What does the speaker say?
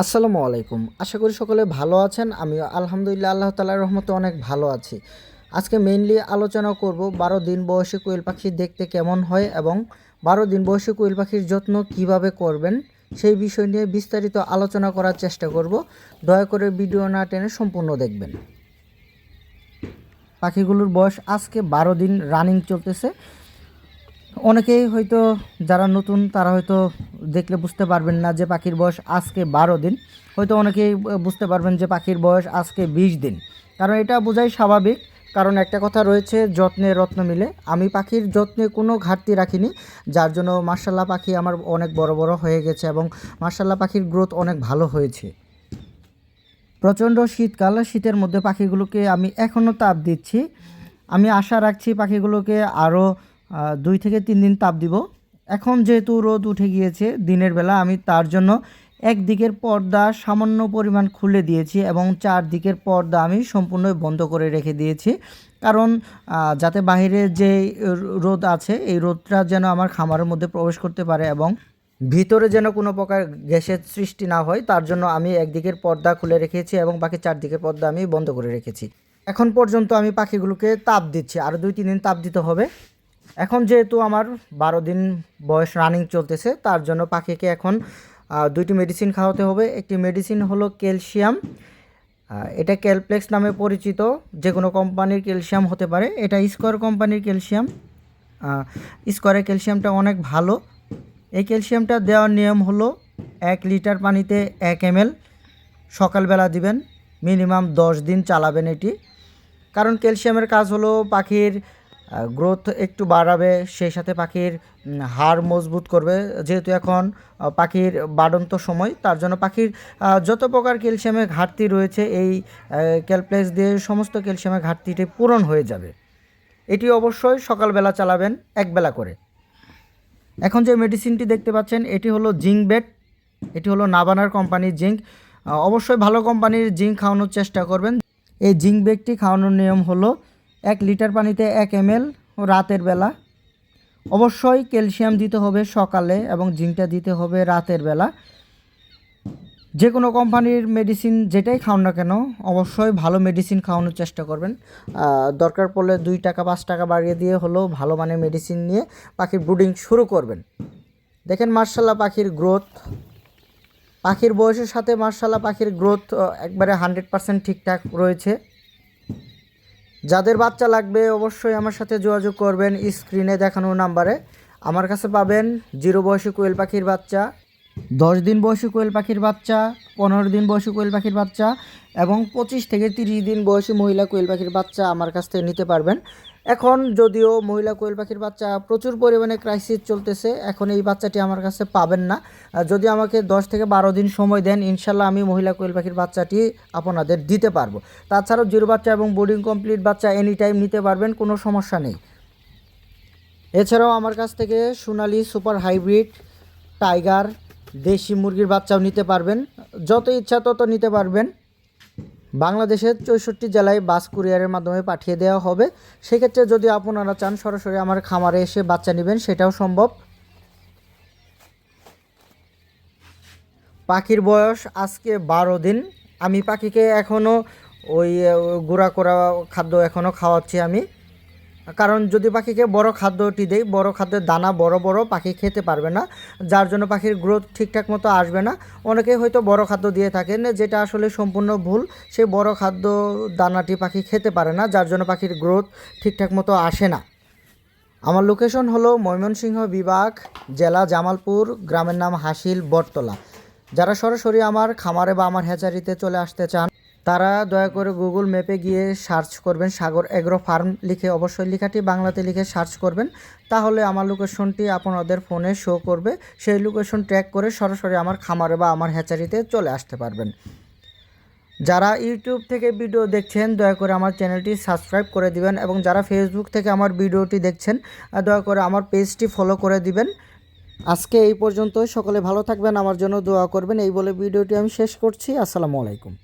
আসসালামু আলাইকুম। আশা করি সকলে ভালো আছেন। আমি আলহামদুলিল্লাহ আল্লাহ তালার রহমতে অনেক ভালো আছি। আজকে মেইনলি আলোচনা করব বারো দিন বয়সী কোয়েল পাখি দেখতে কেমন হয় এবং বারো দিন বয়সী কোয়েল পাখির যত্ন কীভাবে করবেন সেই বিষয় নিয়ে বিস্তারিত আলোচনা করার চেষ্টা করব। দয়া করে ভিডিও না টেনে সম্পূর্ণ দেখবেন। পাখিগুলোর বয়স আজকে বারো দিন রানিং চলতেছে। অনেকেই হয়তো, যারা নতুন, তারা হয়তো দেখলে বুঝতে পারবেন না যে পাখির বয়স আজকে বারো দিন। হয়তো অনেকেই বুঝতে পারবেন যে পাখির বয়স আজকে বিশ দিন। কারণ এটা বোঝাই স্বাভাবিক। কারণ একটা কথা রয়েছে, যত্নে রত্ন মিলে। আমি পাখির যত্নে কোনো ঘাটতি রাখিনি। যার জন্য মার্শাল্লাহ পাখি আমার অনেক বড় বড় হয়ে গেছে এবং মার্শাল্লাহ পাখির গ্রোথ অনেক ভালো হয়েছে। প্রচণ্ড শীতকাল, শীতের মধ্যে পাখিগুলোকে আমি এখনও তাপ দিচ্ছি। আমি আশা রাখছি পাখিগুলোকে আরও দুই থেকে তিন দিন তাপ দিব। এখন যেহেতু রোদ উঠে গিয়েছে, দিনের বেলা আমি তার জন্য একদিকের পর্দা সামান্য পরিমাণ খুলে দিয়েছি এবং চারদিকের পর্দা আমি সম্পূর্ণ বন্ধ করে রেখে দিয়েছি। কারণ যাতে বাইরে যে রোদ আছে, এই রোদটা যেন আমার খামারের মধ্যে প্রবেশ করতে পারে এবং ভিতরে যেন কোনো প্রকার গ্যাসের সৃষ্টি না হয়, তার জন্য আমি একদিকের পর্দা খুলে রেখেছি এবং বাকি চারদিকের পর্দা আমি বন্ধ করে রেখেছি। এখন পর্যন্ত আমি পাখিগুলোকে তাপ দিচ্ছি। আরও দুই, তিন দিন তাপ দিতে হবে। এখন যেহেতু আমার বারো দিন বয়স রানিং চলতেছে, তার জন্য পাখিকে এখন দুইটি মেডিসিন খাওয়াতে হবে। একটি মেডিসিন হলো ক্যালসিয়াম এটা ক্যালপ্লেক্স নামে পরিচিত যে কোনো কোম্পানির ক্যালসিয়াম হতে পারে। এটা স্কোয়ার কোম্পানির ক্যালসিয়াম স্কোয়ারের ক্যালসিয়ামটা অনেক ভালো। এই ক্যালসিয়ামটা দেওয়ার নিয়ম হলো এক লিটার পানিতে এক এম এল সকালবেলা দিবেন মিনিমাম দশ দিন চালাবেন এটি। কারণ ক্যালসিয়ামের কাজ হলো পাখির গ্রোথ একটু বাড়াবে, সেই সাথে পাখির হাড় মজবুত করবে। যেহেতু এখন পাখির বাড়ন্ত সময়, তার জন্য পাখির যত প্রকার ক্যালসিয়ামের ঘাটতি রয়েছে, এই ক্যালপ্লেক্স দিয়ে সমস্ত ক্যালসিয়ামের ঘাটতিটি পূরণ হয়ে যাবে। এটি অবশ্যই সকালবেলা চালাবেন, একবেলা করে। এখন যে মেডিসিনটি দেখতে পাচ্ছেন, এটি হলো জিঙ্ক বেড এটি হলো নাবানার কোম্পানির জিঙ্ক অবশ্যই ভালো কোম্পানির জিঙ্ক খাওয়ানোর চেষ্টা করবেন। এই জিঙ্ক বেগটি খাওয়ানোর নিয়ম হলো এক লিটার পানিতে এক এম রাতের বেলা। অবশ্যই ক্যালসিয়াম দিতে হবে সকালে এবং জিঙ্কটা দিতে হবে রাতের বেলা। যে কোনো কোম্পানির মেডিসিন যেটাই খাওয়ান না কেন, অবশ্যই ভালো মেডিসিন খাওয়ানোর চেষ্টা করবেন। দরকার পড়লে দুই টাকা, পাঁচ টাকা বাড়িয়ে দিয়ে হলেও ভালো মানের মেডিসিন নিয়ে পাখির ব্রুডিং শুরু করবেন। দেখেন মার্শাল্লাহ পাখির গ্রোথ। পাখির বয়সের সাথে মার্শাল্লাহ পাখির গ্রোথ একবারে হান্ড্রেড পার্সেন্ট ঠিকঠাক রয়েছে। যাদের বাচ্চা লাগবে অবশ্যই আমার সাথে যোগাযোগ করবেন স্ক্রিনে দেখানো নাম্বারে। আমার কাছে পাবেন জিরো বয়সী কোয়েল পাখির বাচ্চা, দশ দিন বয়সী কোয়েল পাখির বাচ্চা, পনেরো দিন বয়সী কোয়েল পাখির বাচ্চা এবং পঁচিশ থেকে তিরিশ দিন বয়সী মহিলা কোয়েল পাখির বাচ্চা আমার কাছ থেকে নিতে পারবেন। এখন যদিও মহিলা কোয়েল পাখির বাচ্চা প্রচুর পরিমাণে ক্রাইসিস চলতেছে, এখন এই বাচ্চাটি আমার কাছে পাবেন না। যদি আমাকে দশ থেকে বারো দিন সময় দেন, ইনশাল্লাহ আমি মহিলা কোয়েল পাখির বাচ্চাটি আপনাদের দিতে পারব। তাছাড়াও জিরো বাচ্চা এবং বোর্ডিং কমপ্লিট বাচ্চা এনি টাইম নিতে পারবেন, কোনো সমস্যা নেই। এছাড়াও আমার কাছ থেকে সোনালি সুপার হাইব্রিড টাইগার দেশি মুরগির বাচ্চাও নিতে পারবেন, যত ইচ্ছা তত নিতে পারবেন। বাংলাদেশের চৌষট্টি জেলায় বাস কুরিয়ারের মাধ্যমে পাঠিয়ে দেওয়া হবে। সেক্ষেত্রে যদি আপনারা চান, সরাসরি আমার খামারে এসে বাচ্চা নেবেন, সেটাও সম্ভব। পাখির বয়স আজকে বারো দিন। আমি পাখিকে এখনও ওই গুঁড়া করা খাদ্য এখনও খাওয়াচ্ছি আমি। কারণ যদি পাখিকে বড় খাদ্যটি দেই, বড় খাদ্যের দানা বড় বড় পাখি খেতে পারবে না, যার জন্য পাখির গ্রোথ ঠিকঠাক মতো আসবে না। অনেকে হয়তো বড় খাদ্য দিয়ে থাকেন, যেটা আসলে সম্পূর্ণ ভুল। সেই বড় খাদ্য দানাটি পাখি খেতে পারে না, যার জন্য পাখির গ্রোথ ঠিকঠাক মতো আসে না। আমার লোকেশন হলো ময়মনসিংহ বিভাগ, জেলা জামালপুর, গ্রামের নাম হাসিল, বটতলা। যারা সরাসরি আমার খামারে বা আমার হ্যাচারিতে চলে আসতে চান তারা দয়া করে গুগল ম্যাপে গিয়ে সার্চ করবেন সাগর এগ্রো ফার্ম লিখে অবশ্যই লেখাটি বাংলাতে লিখে সার্চ করবেন। তাহলে আমার লোকেশনটি আপনাদের ফোনে শো করবে। সেই লোকেশন ট্র্যাক করে সরাসরি আমার খামারে বা আমার হ্যাচারিতে চলে আসতে পারবেন। যারা ইউটিউব থেকে ভিডিও দেখছেন, দয়া করে আমার চ্যানেলটি সাবস্ক্রাইব করে দিবেন এবং যারা ফেসবুক থেকে আমার ভিডিওটি দেখছেন, দয়া করে আমার পেজটি ফলো করে দিবেন। আজকে এই পর্যন্ত সকলে ভালো থাকবেন। আমার জন্য দোয়া করবেন। এই বলে ভিডিওটি আমি শেষ করছি। আসসালামু আলাইকুম।